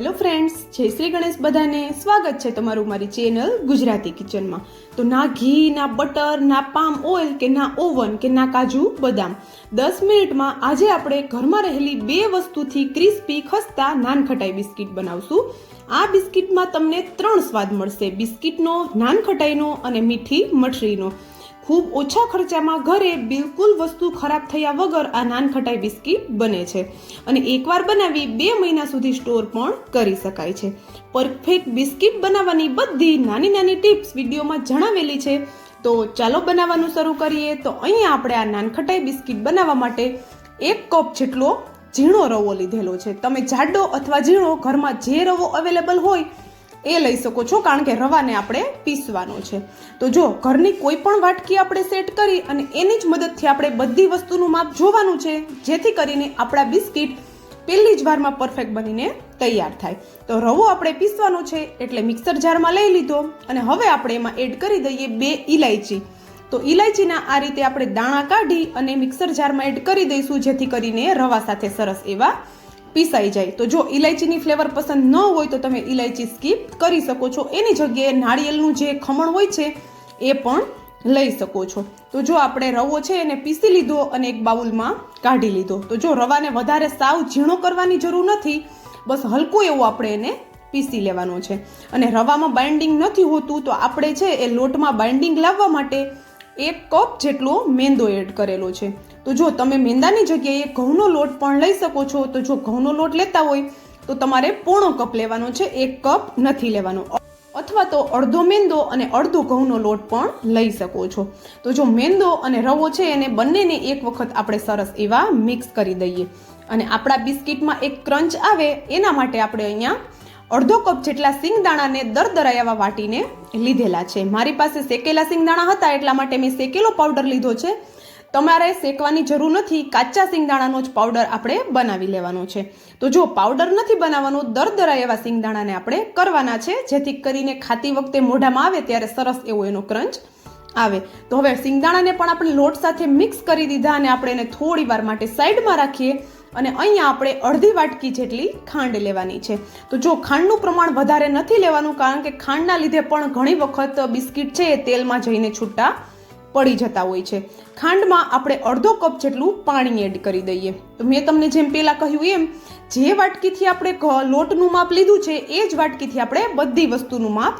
Hello friends જય શ્રી ગણેશ બધાને. સ્વાગત છે તમારું મારી ચેનલ ગુજરાતી કિચનમાં તો ના ઘી, ના બટર, ના પામ ઓઇલ કે ના ઓવન કે ના કાજુ બદામ. દસ મિનિટમાં આજે આપણે ઘરમાં રહેલી બે વસ્તુથી ક્રિસ્પી ખસ્તા, નાનખટાઈ બિસ્કિટ બનાવશું. આ બિસ્કિટમાં તમને ત્રણ સ્વાદ મળશે. બિસ્કિટનો, નાનખટાઈનો અને મીઠી મઠરીનો. ખૂબ ઓછા ખર્ચામાં ઘરે બિલકુલ વસ્તુ ખરાબ થયા વગર આ નાનખટાઈ બિસ્કિટ બને છે. અને એકવાર બનાવી બે મહિના સુધી સ્ટોર પણ કરી શકાય છે. પરફેક્ટ બિસ્કિટ બનાવવાની બધી નાની નાની ટિપ્સ વિડીયોમાં જણાવેલી છે. તો ચાલો બનાવવાનું શરૂ કરીએ. તો અહીંયા આપણે આ નાનખટાઈ બિસ્કિટ બનાવવા માટે એક કપ જેટલો ઝીણો રવો લીધેલો છે. તમે જાડો અથવા ઝીણો ઘરમાં જે રવો અવેલેબલ હોય એ લઈ શકો છો કારણ કે રવાને આપણે પીસવાનો છે. તો જો ઘરની કોઈ પણ વાટકી આપણે સેટ કરી અને એની જ મદદથી આપણે બધી વસ્તુનું માપ જોવાનું છે, જેથી કરીને આપણા બિસ્કિટ પહેલી જ વારમાં પરફેક્ટ બનીને તૈયાર થાય. તો રવો આપણે પીસવાનો છે એટલે મિક્સર જારમાં લઈ લીધો અને હવે આપણે એમાં એડ કરી દઈએ બે ઇલાયચી તો ઇલાયચીના આ રીતે આપણે દાણા કાઢી અને મિક્સર જારમાં એડ કરી દઈશું, જેથી કરીને રવા સાથે સરસ એવા પીસાઈ જાય. તો જો ઇલાયચીની ફ્લેવર પસંદ ન હોય તો તમે ઇલાયચી સ્કીપ કરી શકો છો. એની જગ્યાએ નાળિયેરનું જે ખમણ હોય છે, એ પણ લઈ શકો છો. તો જો આપણે રવો છે એને પીસી લીધો અને એક બાઉલમાં કાઢી લીધો. તો જો રવાને વધારે સાવ ઝીણો કરવાની જરૂર નથી, બસ હલકું એવું આપણે એને પીસી લેવાનો છે. અને રવામાં બાઇન્ડિંગ નથી હોતું, તો આપણે છે એ લોટમાં બાઇન્ડિંગ લાવવા માટે એક કપ જેટલો મેંદો એડ કરેલો છે. તો જો તમે મેંદાની જગ્યાએ ઘઉંનો લોટ પણ લઈ શકો છો, તો જો ઘઉંનો લોટ લેતા હોય, તો તમારે પોણો કપ લેવાનો છે, એક કપ નથી લેવાનો. અથવા તો અડધો મેંદો અને અડધો ઘઉંનો લોટ પણ લઈ શકો છો. તો જો મેંદો અને રવો છે, એને બંનેને એક વખત આપણે સરસ એવા મિક્સ કરી દઈએ. અને આપણા બિસ્કિટમાં એક ક્રંચ આવે, એના માટે આપણે અહીંયા અડધો કપ જેટલા સિંગદાણાને દરદરાયાવા વાટીને લીધેલા છે. મારી પાસે શેકેલા સિંગદાણા હતા, એટલા માટે મેં શેકેલો પાવડર લીધો છે. તમારે શેકવાની જરૂર નથી, કાચા સિંગદાણાનો જ પાવડર આપણે બનાવી લેવાનો છે. તો જો પાવડર નથી બનાવવાનો દરદરા એવા સિંગદાણાને આપણે કરવાના છે, જેથી કરીને ખાતી વખતે મોઢામાં આવે ત્યારે સરસ એવો એનો ક્રંચ આવે. તો હવે સિંગદાણાને પણ આપણે લોટ સાથે મિક્સ કરી દીધા અને આપણે એને થોડી વાર માટે સાઈડમાં રાખીએ અને અહીંયા આપણે અડધી વાટકી જેટલી ખાંડ લેવાની છે. તો જો ખાંડનું પ્રમાણ વધારે નથી લેવાનું, કારણ કે ખાંડના લીધે પણ ઘણી વખત બિસ્કિટ છે એ તેલમાં જઈને છૂટા પડી જતા હોય છે. ખાંડમાં આપણે અડધો કપ જેટલું પાણી એડ કરી દઈએ. તો મેં તમને જેમ પહેલાં કહ્યું એમ, જે વાટકીથી આપણે લોટનું માપ લીધું છે, એ જ વાટકીથી આપણે બધી વસ્તુનું માપ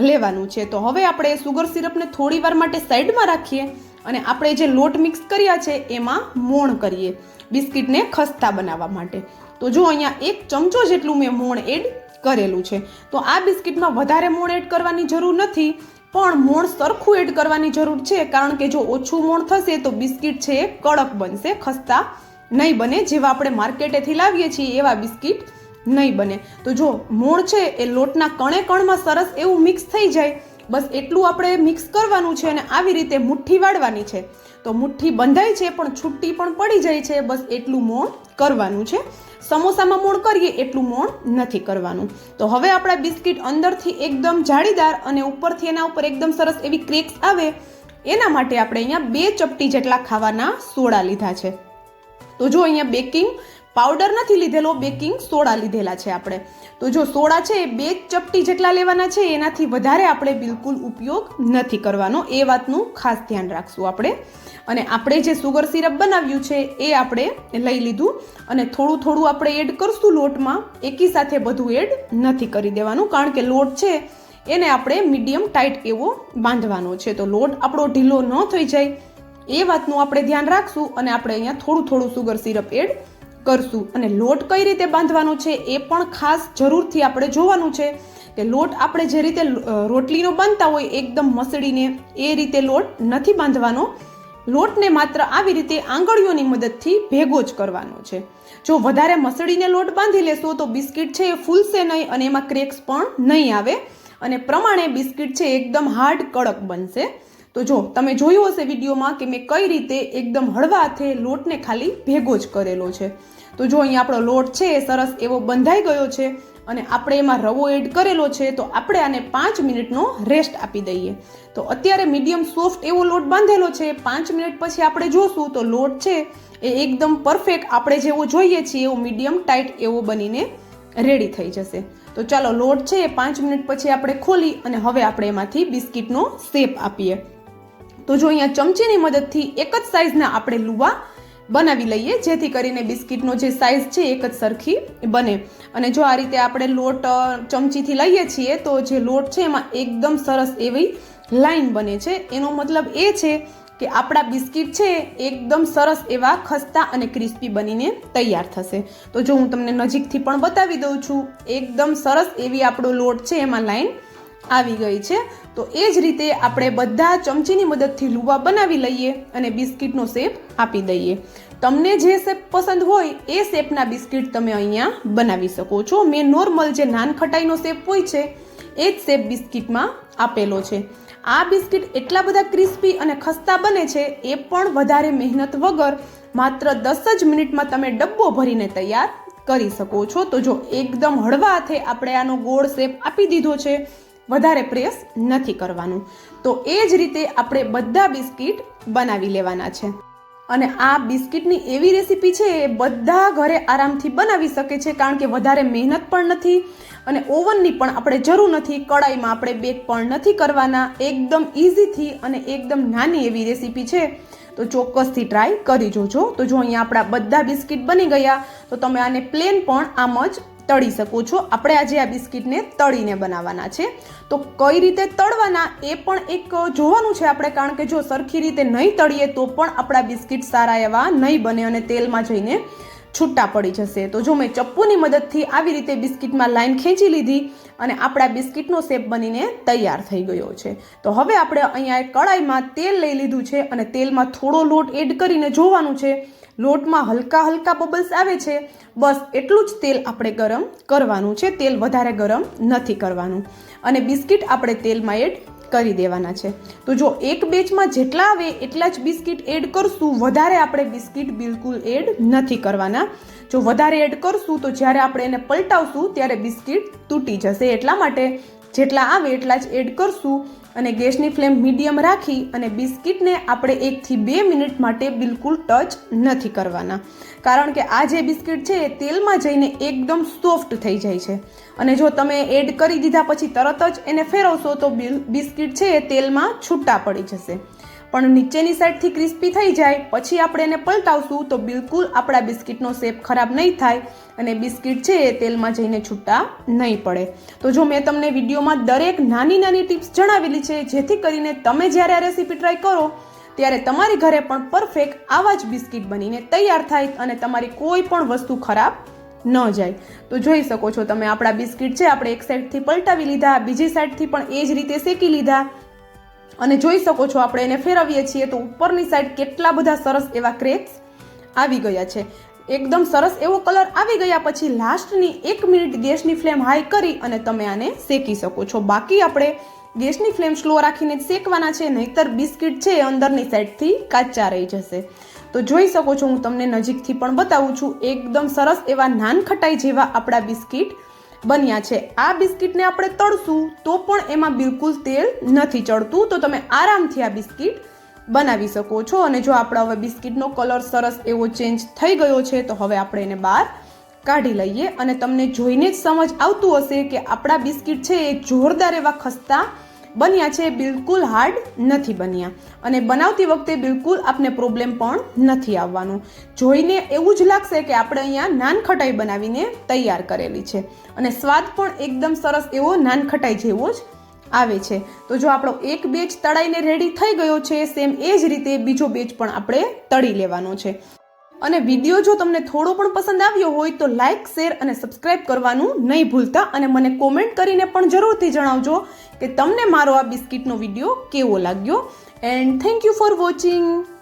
લેવાનું છે. તો હવે આપણે સુગર સિરપને થોડી વાર માટે સાઈડમાં રાખીએ અને આપણે જે લોટ મિક્સ કર્યા છે, એમાં મોણ કરીએ, બિસ્કિટને ખસ્તા બનાવવા માટે. તો જો અહીંયા એક ચમચો જેટલું મેં મોણ એડ કરેલું છે. તો આ બિસ્કિટમાં વધારે મોણ એડ કરવાની જરૂર નથી. પણ મોણ સરખું એડ કરવાની જરૂર છે, કારણ કે જો ઓછું મોણ થશે તો બિસ્કિટ છે એ કડક બનશે, ખસ્તા નહીં બને જેવા આપણે માર્કેટેથી લાવીએ છીએ એવા બિસ્કિટ નહીં બને. તો જો મોણ છે એ લોટના કણે કણમાં સરસ એવું મિક્સ થઈ જાય, બસ એટલું આપણે મિક્સ કરવાનું છે અને આવી રીતે મુઠ્ઠી વાળવાની છે. તો મુઠ્ઠી બંધાય છે પણ છૂટી પણ પડી જાય છે, બસ એટલું મોણ કરવાનું છે. સમોસામાં મોણ કરીએ એટલું મોણ નથી કરવાનું. તો હવે આપણા બિસ્કિટ અંદરથી એકદમ જાળીદાર અને ઉપરથી એના ઉપર એકદમ સરસ એવી ક્રેક્સ આવે, એના માટે આપણે અહીંયા બે ચપટી જેટલા ખાવાના સોડા લીધા છે. તો જો અહીંયા બેકિંગ પાવડર નથી લીધેલો, બેકિંગ સોડા લીધેલા છે આપણે. તો જો સોડા છે એ બે ચપટી જેટલા લેવાના છે, એનાથી વધારે આપણે બિલકુલ ઉપયોગ નથી કરવાનો. એ વાતનું ખાસ ધ્યાન રાખશું આપણે. અને આપણે જે સુગર સિરપ બનાવ્યું છે, એ આપણે લઈ લીધું. અને થોડું થોડું આપણે એડ કરશું લોટમાં, એકી સાથે બધું એડ નથી કરી દેવાનું. કારણ કે લોટ છે, એને આપણે મીડિયમ ટાઈટ એવો બાંધવાનો છે. તો લોટ આપણો ઢીલો ન થઈ જાય. એ વાતનું આપણે ધ્યાન રાખશું અને આપણે અહીંયા થોડું થોડું સુગર સિરપ એડ કરશું અને લોટ કઈ રીતે બાંધવાનો છે એ પણ ખાસ જરૂરથી આપણે જોવાનું છે કે લોટ આપણે જે રીતે રોટલીનો બાંધતા હોય એકદમ મસળીને એ રીતે લોટ નથી બાંધવાનો. લોટને માત્ર આવી રીતે આંગળીઓની મદદથી ભેગો જ કરવાનો છે. જો વધારે મસળીને લોટ બાંધી લેશો તો બિસ્કિટ છે એ ફૂલશે નહીં અને એમાં ક્રેક્સ પણ નહીં આવે અને પ્રમાણે બિસ્કિટ છે એકદમ હાર્ડ કડક બનશે. તો જો તમે જોયું હશે વિડીયોમાં કે મેં કઈ રીતે એકદમ હળવા હાથે લોટને ખાલી ભેગો જ કરેલો છે. તો જો અહીંયા આપણો લોટ છે એ સરસ એવો બંધાઈ ગયો છે અને આપણે એમાં રવો એડ કરેલો છે, તો આપણે આને પાંચ મિનિટનો રેસ્ટ આપી દઈએ. તો અત્યારે મીડિયમ સોફ્ટ એવો લોટ બાંધેલો છે, પાંચ મિનિટ પછી આપણે જોશું તો લોટ છે એ એકદમ પરફેક્ટ આપણે જેવો જોઈએ છીએ, એવો મીડિયમ ટાઈટ એવો બનીને રેડી થઈ જશે. તો ચાલો લોટ છે એ પાંચ મિનિટ પછી આપણે ખોલી અને હવે આપણે એમાંથી બિસ્કિટનો શેપ આપીએ. તો જો અહીંયા ચમચીની મદદથી એક જ સાઇઝના આપણે લુવા બનાવી લઈએ, જેથી કરીને બિસ્કિટનો જે સાઇઝ છે એક જ સરખી બને. અને જો આ રીતે આપણે લોટ ચમચીથી લઈએ છીએ, તો જે લોટ છે એમાં એકદમ સરસ એવી લાઈન બને છે. એનો મતલબ એ છે કે આપણા બિસ્કિટ છે એકદમ સરસ એવા ખસ્તા અને ક્રિસ્પી બનીને તૈયાર થશે. તો જો હું તમને નજીકથી પણ બતાવી દઉં છું, એકદમ સરસ એવી આપણો લોટ છે એમાં લાઈન આવી ગઈ છે. તો એ જ રીતે આપણે બધા ચમચીની મદદથી લુવા બનાવી લઈએ અને બિસ્કિટનો શેપ આપી દઈએ. તમને જે શેપ પસંદ હોય એ શેપના બિસ્કિટ તમે અહીંયા બનાવી શકો છો. મેં નોર્મલ જે નાન ખટાઈનો શેપ હોય છે, એ જ શેપ બિસ્કિટમાં આપેલો છે. આ બિસ્કિટ એટલા બધા ક્રિસ્પી અને ખસ્તા બને છે, એ પણ વધારે મહેનત વગર માત્ર દસ જ મિનિટમાં તમે ડબ્બો ભરીને તૈયાર કરી શકો છો. તો જો એકદમ હળવા હાથે આપણે આનો ગોળ શેપ આપી દીધો છે વધારે પ્રેસ નથી કરવાનું. તો એ જ રીતે આપણે બધા બિસ્કિટ બનાવી લેવાના છે. અને આ બિસ્કિટની એવી રેસીપી છે, એ બધા ઘરે આરામથી બનાવી શકે છે, કારણ કે વધારે મહેનત પણ નથી અને ઓવનની પણ આપણે જરૂર નથી, કડાઈમાં આપણે બેક પણ નથી કરવાના. એકદમ ઇઝીથી અને એકદમ નાની એવી રેસીપી છે. તો ચોક્કસથી ટ્રાય કરી જોજો. તો જો અહીંયા આપણા બધા બિસ્કિટ બની ગયા, તો તમે આને પ્લેન પણ આમ જ તળી શકો છો. આપણે આજે આ બિસ્કિટને તળીને બનાવવાના છે. તો કઈ રીતે તળવાના એ પણ એક જોવાનું છે આપણે. કારણ કે જો સરખી રીતે નહીં તળીએ તો પણ આપણા બિસ્કિટ સારા એવા નહીં બને અને તેલમાં જઈને છૂટા પડી જશે. તો જો મેં ચપ્પુની મદદથી આવી રીતે બિસ્કિટમાં લાઈન ખેંચી લીધી અને આપણા બિસ્કિટનો શેપ બનીને તૈયાર થઈ ગયો છે. તો હવે આપણે અહીંયા કડાઈમાં તેલ લઈ લીધું છે અને તેલમાં થોડો લોટ એડ કરીને જોવાનું છે. લોટમાં હલકા હલકા બબલ્સ આવે છે, બસ એટલું જ તેલ આપણે ગરમ કરવાનું છે. તેલ વધારે ગરમ નથી કરવાનું. અને બિસ્કિટ આપણે તેલમાં એડ કરી દેવાના છે. તો જો એક બેચમાં જેટલા આવે એટલા જ બિસ્કિટ એડ કરશું. વધારે આપણે બિસ્કિટ બિલકુલ એડ નથી કરવાના. જો વધારે એડ કરશું તો જ્યારે આપણે એને પલટાવશું ત્યારે બિસ્કિટ તૂટી જશે. એટલા માટે જેટલા આવે એટલા જ એડ કરશું. અને ગેસની ફ્લેમ મીડિયમ રાખી અને બિસ્કિટને આપણે એકથી બે મિનિટ માટે બિલકુલ ટચ નથી કરવાના. કારણ કે આ જે બિસ્કિટ છે એ તેલમાં જઈને એકદમ સોફ્ટ થઈ જાય છે. અને જો તમે એડ કરી દીધા પછી તરત જ એને ફેરવશો તો બિસ્કિટ છે એ તેલમાં છૂટા પડી જશે. પણ નીચેની સાઈડથી ક્રિસ્પી થઈ જાય, પછી આપણે એને પલટાવશું તો બિલકુલ આપણા બિસ્કિટનો શેપ ખરાબ નહીં થાય અને બિસ્કિટ છે એ તેલમાં જઈને છૂટા નહીં પડે. તો જો મેં તમને વિડીયોમાં દરેક નાની નાની ટિપ્સ જણાવેલી છે, જેથી કરીને તમે જ્યારે આ રેસીપી ટ્રાય કરો, ત્યારે તમારી ઘરે પણ પરફેક્ટ આવા જ બિસ્કિટ બનીને તૈયાર થાય અને તમારી કોઈ પણ વસ્તુ ખરાબ ન જાય. તો જોઈ શકો છો તમે, આપણા બિસ્કિટ છે, આપણે એક સાઈડથી પલટાવી લીધા, બીજી સાઈડથી પણ એ જ રીતે શેકી લીધા. અને જોઈ શકો છો, આપણે એને ફેરવીએ છીએ તો ઉપરની સાઈડ કેટલા બધા સરસ એવા ક્રેક્સ આવી ગયા છે. એકદમ સરસ એવો કલર આવી ગયા પછી લાસ્ટની એક મિનિટ ગેસની ફ્લેમ હાઈ કરી અને તમે આને શેકી શકો છો. બાકી આપણે ગેસની ફ્લેમ સ્લો રાખીને શેકવાના છે, નહીતર બિસ્કિટ છે એ અંદરની સાઈડથી કાચા રહી જશે. તો જોઈ શકો છો, હું તમને નજીકથી પણ બતાવું છું, એકદમ સરસ એવા નાન ખટાઈ જેવા આપણા બિસ્કિટ બન્યા છે. આ બિસ્કિટને આપણે તળશું તો પણ એમાં બિલકુલ તેલ નથી ચડતું. તો તમે આરામથી આ બિસ્કિટ બનાવી શકો છો. અને જો આપણા હવે બિસ્કિટનો કલર સરસ એવો ચેન્જ થઈ ગયો છે, તો હવે આપણે એને બહાર કાઢી લઈએ. અને તમને જોઈને જ સમજ આવતું હશે કે આપણા બિસ્કિટ છે એ જોરદાર એવા ખસ્તા બન્યા છે બિલકુલ હાર્ડ નથી બન્યા. અને બનાવતી વખતે બિલકુલ આપને પ્રોબ્લેમ પણ નથી આવવાનું. જોઈને એવું જ લાગશે કે આપણે અહીંયા નાનખટાઈ બનાવીને તૈયાર કરેલી છે. અને સ્વાદ પણ એકદમ સરસ એવો નાનખટાઈ જેવો જ આવે છે. તો જો આપણો એક બેચ તળાઈને રેડી થઈ ગયો છે સેમ એ જ રીતે બીજો બેચ પણ આપણે તળી લેવાનો છે. અને વીડિયો જો તમને થોડો પણ પસંદ આવ્યો હોય તો લાઇક શેર અને સબસ્ક્રાઇબ કરવાનું નહીં ભૂલતા અને મને કોમેન્ટ કરીને પણ જરૂરથી જણાવજો કે તમને મારો આ બિસ્કિટનો વીડિયો કેવો લાગ્યો? And thank you for watching